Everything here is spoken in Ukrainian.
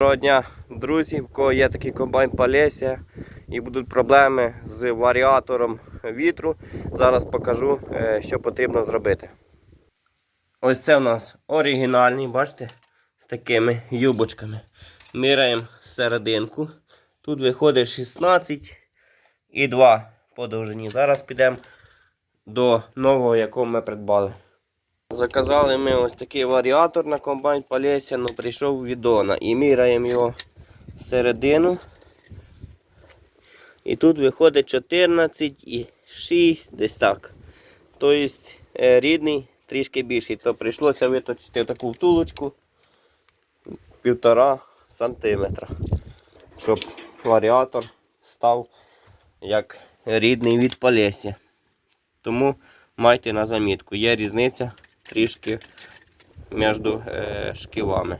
Доброго дня, друзі, в кого є такий комбайн Палесія і будуть проблеми з варіатором вітру. Зараз покажу, е, що потрібно зробити. Ось це у нас оригінальний, бачите, з такими юбочками. Міряємо серединку. Тут виходить 16 і 2 по довжині. Зараз підемо до нового, якого ми придбали. Заказали ми ось такий варіатор на комбайн Палесія, ну прийшов від Дона. І міряємо його середину. І тут виходить 14 і 6, десь так. Тобто е, рідний трішки більший. То прийшлося виточити таку втулочку півтора сантиметра. Щоб варіатор став як рідний від Палесія. Тому майте на замітку, є різниця трішки між е, шківами.